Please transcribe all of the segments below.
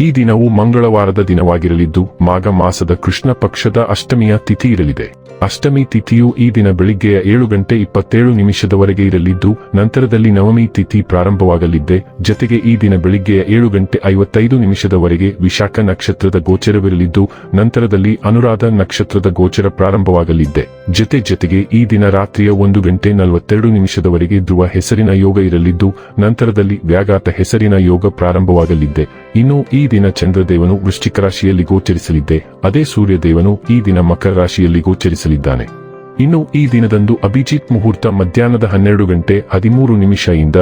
ಈ ದಿನವು ಮಂಗಳವಾರದ ದಿನವಾಗಿರಲಿದ್ದು, ಮಾಘ ಮಾಸದ ಕೃಷ್ಣ ಪಕ್ಷದ ಅಷ್ಟಮಿಯ ತಿಥಿ ಇರಲಿದೆ. ಅಷ್ಟಮಿ ತಿಥಿಯು ಈ ದಿನ ಬೆಳಿಗ್ಗೆಯ ಏಳು ಗಂಟೆ ಇಪ್ಪತ್ತೇಳು ನಿಮಿಷದವರೆಗೆ ಇರಲಿದ್ದು, ನಂತರದಲ್ಲಿ ನವಮಿ ತಿಥಿ ಪ್ರಾರಂಭವಾಗಲಿದ್ದೆ. ಜತೆಗೆ ಈ ದಿನ ಬೆಳಿಗ್ಗೆಯ ಏಳು ಗಂಟೆ ಐವತ್ತೈದು ನಿಮಿಷದವರೆಗೆ ವಿಶಾಖ ನಕ್ಷತ್ರದ ಗೋಚರವಿರಲಿದ್ದು, ನಂತರದಲ್ಲಿ ಅನುರಾಧ ನಕ್ಷತ್ರದ ಗೋಚರ ಪ್ರಾರಂಭವಾಗಲಿದ್ದೆ. ಜತೆ ಜತೆಗೆ ಈ ದಿನ ರಾತ್ರಿಯ ಒಂದು ಗಂಟೆ ನಲವತ್ತೆರಡು ನಿಮಿಷದವರೆಗೆ ಧ್ರುವ ಹೆಸರಿನ ಯೋಗ ಇರಲಿದ್ದು, ನಂತರದಲ್ಲಿ ವ್ಯಾಘಾತ ಹೆಸರಿನ ಯೋಗ ಪ್ರಾರಂಭವಾಗಲಿದ್ದೆ. ಇನ್ನು ಈ ದಿನ ಚಂದ್ರದೇವನು ವೃಶ್ಚಿಕ ರಾಶಿಯಲ್ಲಿ ಗೋಚರಿಸಲಿದ್ದೆ. ಅದೇ ಸೂರ್ಯದೇವನು ಈ ದಿನ ಮಕರ ರಾಶಿಯಲ್ಲಿ ಗೋಚರಿಸಲಿದ್ದಾನೆ. ಇನ್ನು ಈ ದಿನದಂದು ಅಭಿಜಿತ್ ಮುಹೂರ್ತ ಮಧ್ಯಾಹ್ನದ ಹನ್ನೆರಡು ಗಂಟೆ ಹದಿಮೂರು ನಿಮಿಷದಿಂದ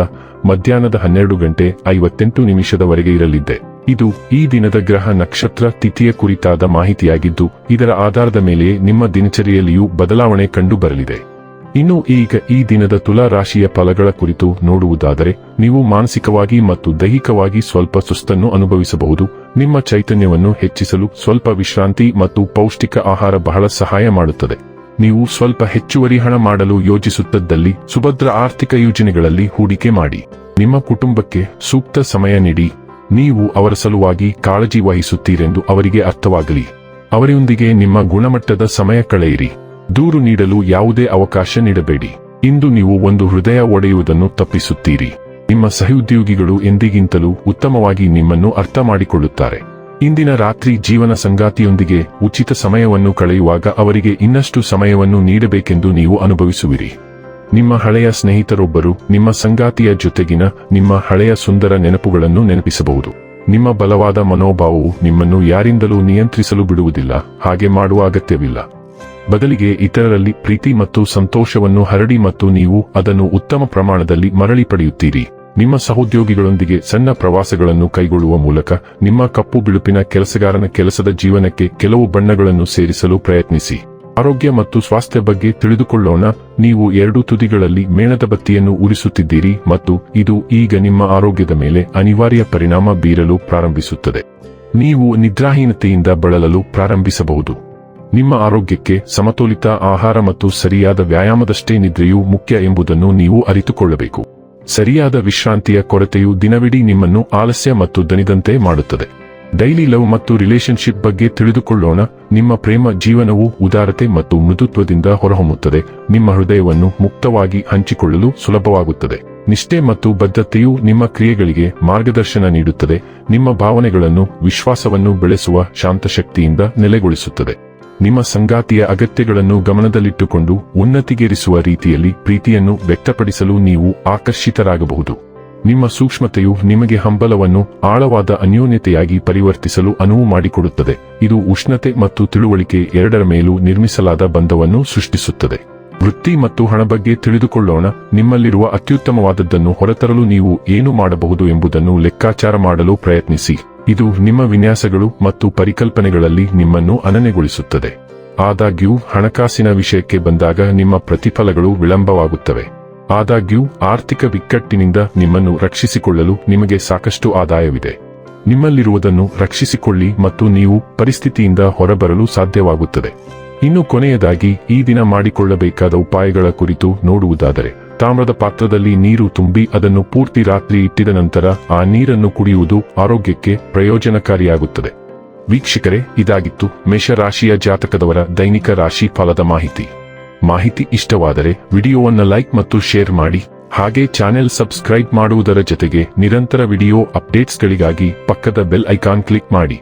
ಮಧ್ಯಾಹ್ನದ ಹನ್ನೆರಡು ಗಂಟೆ ಐವತ್ತೆಂಟು ನಿಮಿಷದವರೆಗೆ ಇರಲಿದ್ದೆ. ಇದು ಈ ದಿನದ ಗ್ರಹ ನಕ್ಷತ್ರ ತಿಥಿಯ ಕುರಿತಾದ ಮಾಹಿತಿಯಾಗಿದ್ದು, ಇದರ ಆಧಾರದ ಮೇಲೆ ನಿಮ್ಮ ದಿನಚರಿಯಲ್ಲಿಯೂ ಬದಲಾವಣೆ ಕಂಡುಬರಲಿದೆ. ಇನ್ನು ಈಗ ಈ ದಿನದ ತುಲಾ ರಾಶಿಯ ಫಲಗಳ ಕುರಿತು ನೋಡುವುದಾದರೆ ನೀವು ಮಾನಸಿಕವಾಗಿ ಮತ್ತು ದೈಹಿಕವಾಗಿ ಸ್ವಲ್ಪ ಸುಸ್ತನ್ನು ಅನುಭವಿಸಬಹುದು. ನಿಮ್ಮ ಚೈತನ್ಯವನ್ನು ಹೆಚ್ಚಿಸಲು ಸ್ವಲ್ಪ ವಿಶ್ರಾಂತಿ ಮತ್ತು ಪೌಷ್ಟಿಕ ಆಹಾರ ಬಹಳ ಸಹಾಯ ಮಾಡುತ್ತದೆ. ನೀವು ಸ್ವಲ್ಪ ಹೆಚ್ಚುವರಿ ಹಣ ಮಾಡಲು ಯೋಜಿಸುತ್ತಿದ್ದಲ್ಲಿ ಸುಭದ್ರ ಆರ್ಥಿಕ ಯೋಜನೆಗಳಲ್ಲಿ ಹೂಡಿಕೆ ಮಾಡಿ. ನಿಮ್ಮ ಕುಟುಂಬಕ್ಕೆ ಸೂಕ್ತ ಸಮಯ ನೀಡಿ. ನೀವು ಅವರ ಸಲುವಾಗಿ ಕಾಳಜಿ ವಹಿಸುತ್ತೀರೆಂದು ಅವರಿಗೆ ಅರ್ಥವಾಗಲಿ. ಅವರೊಂದಿಗೆ ನಿಮ್ಮ ಗುಣಮಟ್ಟದ ಸಮಯ ಕಳೆಯಿರಿ. ದೂರು ನೀಡಲು ಯಾವುದೇ ಅವಕಾಶ ನೀಡಬೇಡಿ. ಇಂದು ನೀವು ಒಂದು ಹೃದಯ ಒಡೆಯುವುದನ್ನು ತಪ್ಪಿಸುತ್ತೀರಿ. ನಿಮ್ಮ ಸಹೋದ್ಯೋಗಿಗಳು ಎಂದಿಗಿಂತಲೂ ಉತ್ತಮವಾಗಿ ನಿಮ್ಮನ್ನು ಅರ್ಥ ಮಾಡಿಕೊಳ್ಳುತ್ತಾರೆ ಇಂದಿನ ರಾತ್ರಿ ಜೀವನ ಸಂಗಾತಿಯೊಂದಿಗೆ ಉಚಿತ ಸಮಯವನ್ನು ಕಳೆಯುವಾಗ ಅವರಿಗೆ ಇನ್ನಷ್ಟು ಸಮಯವನ್ನು ನೀಡಬೇಕೆಂದು ನೀವು ಅನುಭವಿಸುವಿರಿ. ನಿಮ್ಮ ಹಳೆಯ ಸ್ನೇಹಿತರೊಬ್ಬರು ನಿಮ್ಮ ಸಂಗಾತಿಯ ಜೊತೆಗಿನ ನಿಮ್ಮ ಹಳೆಯ ಸುಂದರ ನೆನಪುಗಳನ್ನು ನೆನಪಿಸಬಹುದು. ನಿಮ್ಮ ಬಲವಾದ ಮನೋಭಾವವು ನಿಮ್ಮನ್ನು ಯಾರಿಂದಲೂ ನಿಯಂತ್ರಿಸಲು ಬಿಡುವುದಿಲ್ಲ, ಹಾಗೆ ಮಾಡುವ ಅಗತ್ಯವಿಲ್ಲ. ಬದಲಿಗೆ ಇತರರಲ್ಲಿ ಪ್ರೀತಿ ಮತ್ತು ಸಂತೋಷವನ್ನು ಹರಡಿ ಮತ್ತು ನೀವು ಅದನ್ನು ಉತ್ತಮ ಪ್ರಮಾಣದಲ್ಲಿ ಮರಳಿ ಪಡೆಯುತ್ತೀರಿ. ನಿಮ್ಮ ಸಹೋದ್ಯೋಗಿಗಳೊಂದಿಗೆ ಸಣ್ಣ ಪ್ರವಾಸಗಳನ್ನು ಕೈಗೊಳ್ಳುವ ಮೂಲಕ ನಿಮ್ಮ ಕಪ್ಪು ಬಿಳುಪಿನ ಕೆಲಸಗಾರನ ಕೆಲಸದ ಜೀವನಕ್ಕೆ ಕೆಲವು ಬಣ್ಣಗಳನ್ನು ಸೇರಿಸಲು ಪ್ರಯತ್ನಿಸಿ. ಆರೋಗ್ಯ ಮತ್ತು ಸ್ವಾಸ್ಥ್ಯ ಬಗ್ಗೆ ತಿಳಿದುಕೊಳ್ಳೋಣ. ನೀವು ಎರಡು ತುದಿಗಳಲ್ಲಿ ಮೇಣದ ಬತ್ತಿಯನ್ನು ಉರಿಸುತ್ತಿದ್ದೀರಿ ಮತ್ತು ಇದು ಈಗ ನಿಮ್ಮ ಆರೋಗ್ಯದ ಮೇಲೆ ಅನಿವಾರ್ಯ ಪರಿಣಾಮ ಬೀರಲು ಪ್ರಾರಂಭಿಸುತ್ತದೆ. ನೀವು ನಿದ್ರಾಹೀನತೆಯಿಂದ ಬಳಲಲು ಪ್ರಾರಂಭಿಸಬಹುದು. ನಿಮ್ಮ ಆರೋಗ್ಯಕ್ಕೆ ಸಮತೋಲಿತ ಆಹಾರ ಮತ್ತು ಸರಿಯಾದ ವ್ಯಾಯಾಮದಷ್ಟೇ ನಿದ್ರೆಯೂ ಮುಖ್ಯ ಎಂಬುದನ್ನು ನೀವು ಅರಿತುಕೊಳ್ಳಬೇಕು. ಸರಿಯಾದ ವಿಶ್ರಾಂತಿಯ ಕೊರತೆಯು ದಿನವಿಡೀ ನಿಮ್ಮನ್ನು ಆಲಸ್ಯ ಮತ್ತು ದಣಿದಂತೆ ಮಾಡುತ್ತದೆ. ಡೈಲಿ ಲವ್ ಮತ್ತು ರಿಲೇಶನ್ಶಿಪ್ ಬಗ್ಗೆ ತಿಳಿದುಕೊಳ್ಳೋಣ. ನಿಮ್ಮ ಪ್ರೇಮ ಜೀವನವು ಉದಾರತೆ ಮತ್ತು ಮೃದುತ್ವದಿಂದ ಹೊರಹೊಮ್ಮುತ್ತದೆ. ನಿಮ್ಮ ಹೃದಯವನ್ನು ಮುಕ್ತವಾಗಿ ಹಂಚಿಕೊಳ್ಳಲು ಸುಲಭವಾಗುತ್ತದೆ. ನಿಷ್ಠೆ ಮತ್ತು ಬದ್ಧತೆಯು ನಿಮ್ಮ ಕ್ರಿಯೆಗಳಿಗೆ ಮಾರ್ಗದರ್ಶನ ನೀಡುತ್ತದೆ. ನಿಮ್ಮ ಭಾವನೆಗಳನ್ನು ವಿಶ್ವಾಸವನ್ನು ಬೆಳೆಸುವ ಶಾಂತಶಕ್ತಿಯಿಂದ ನೆಲೆಗೊಳಿಸುತ್ತದೆ. ನಿಮ್ಮ ಸಂಗಾತಿಯ ಅಗತ್ಯಗಳನ್ನು ಗಮನದಲ್ಲಿಟ್ಟುಕೊಂಡು ಉನ್ನತಿಗೇರಿಸುವ ರೀತಿಯಲ್ಲಿ ಪ್ರೀತಿಯನ್ನು ವ್ಯಕ್ತಪಡಿಸಲು ನೀವು ಆಕರ್ಷಿತರಾಗಬಹುದು. ನಿಮ್ಮ ಸೂಕ್ಷ್ಮತೆಯು ನಿಮಗೆ ಹಂಬಲವನ್ನು, ಆಳವಾದ ಅನ್ಯೋನ್ಯತೆಯಾಗಿ ಪರಿವರ್ತಿಸಲು ಅನುವು ಮಾಡಿಕೊಡುತ್ತದೆ. ಇದು ಉಷ್ಣತೆ ಮತ್ತು ತಿಳುವಳಿಕೆ ಎರಡರ ಮೇಲೂ ನಿರ್ಮಿಸಲಾದ ಬಂಧವನ್ನು ಸೃಷ್ಟಿಸುತ್ತದೆ. ವೃತ್ತಿ ಮತ್ತು ಹಣ ಬಗ್ಗೆ ತಿಳಿದುಕೊಳ್ಳೋಣ. ನಿಮ್ಮಲ್ಲಿರುವ ಅತ್ಯುತ್ತಮವಾದದ್ದನ್ನು ಹೊರತರಲು ನೀವು ಏನು ಮಾಡಬಹುದು ಎಂಬುದನ್ನು ಲೆಕ್ಕಾಚಾರ ಮಾಡಲು ಪ್ರಯತ್ನಿಸಿ. ಇದು ನಿಮ್ಮ ವಿನ್ಯಾಸಗಳು ಮತ್ತು ಪರಿಕಲ್ಪನೆಗಳಲ್ಲಿ ನಿಮ್ಮನ್ನು ಅನನ್ಯಗೊಳಿಸುತ್ತದೆ. ಆದಾಗ್ಯೂ, ಹಣಕಾಸಿನ ವಿಷಯಕ್ಕೆ ಬಂದಾಗ ನಿಮ್ಮ ಪ್ರತಿಫಲಗಳು ವಿಳಂಬವಾಗುತ್ತವೆ. ಆದಾಗ್ಯೂ, ಆರ್ಥಿಕ ಬಿಕ್ಕಟ್ಟಿನಿಂದ ನಿಮ್ಮನ್ನು ರಕ್ಷಿಸಿಕೊಳ್ಳಲು ನಿಮಗೆ ಸಾಕಷ್ಟು ಆದಾಯವಿದೆ. ನಿಮ್ಮಲ್ಲಿರುವುದನ್ನು ರಕ್ಷಿಸಿಕೊಳ್ಳಿ ಮತ್ತು ನೀವು ಪರಿಸ್ಥಿತಿಯಿಂದ ಹೊರಬರಲು ಸಾಧ್ಯವಾಗುತ್ತದೆ. ಇನ್ನು ಕೊನೆಯದಾಗಿ, ಈ ದಿನ ಮಾಡಿಕೊಳ್ಳಬೇಕಾದ ಉಪಾಯಗಳ ಕುರಿತು ನೋಡುವುದಾದರೆ ತಾಮ್ರದ ಪಾತ್ರದಲ್ಲಿ ನೀರು ತುಂಬಿ ಅದನ್ನು ಪೂರ್ತಿ ರಾತ್ರಿ ಇಟ್ಟಿದ ನಂತರ ಆ ನೀರನ್ನು ಕುಡಿಯುವುದು ಆರೋಗ್ಯಕ್ಕೆ ಪ್ರಯೋಜನಕಾರಿಯಾಗುತ್ತದೆ. ವೀಕ್ಷಕರೇ, ಇದಾಗಿತ್ತು ಮೇಷರಾಶಿಯ ಜಾತಕದವರ ದೈನಿಕ ರಾಶಿ ಫಲದ ಮಾಹಿತಿ. ಮಾಹಿತಿ ಇಷ್ಟವಾದರೆ ವಿಡಿಯೋವನ್ನು ಲೈಕ್ ಮತ್ತು ಶೇರ್ ಮಾಡಿ, ಹಾಗೆ ಚಾನೆಲ್ ಸಬ್ಸ್ಕ್ರೈಬ್ ಮಾಡುವುದರ ಜೊತೆಗೆ ನಿರಂತರ ವಿಡಿಯೋ ಅಪ್ಡೇಟ್ಸ್ಗಳಿಗಾಗಿ ಪಕ್ಕದ ಬೆಲ್ ಐಕಾನ್ ಕ್ಲಿಕ್ ಮಾಡಿ.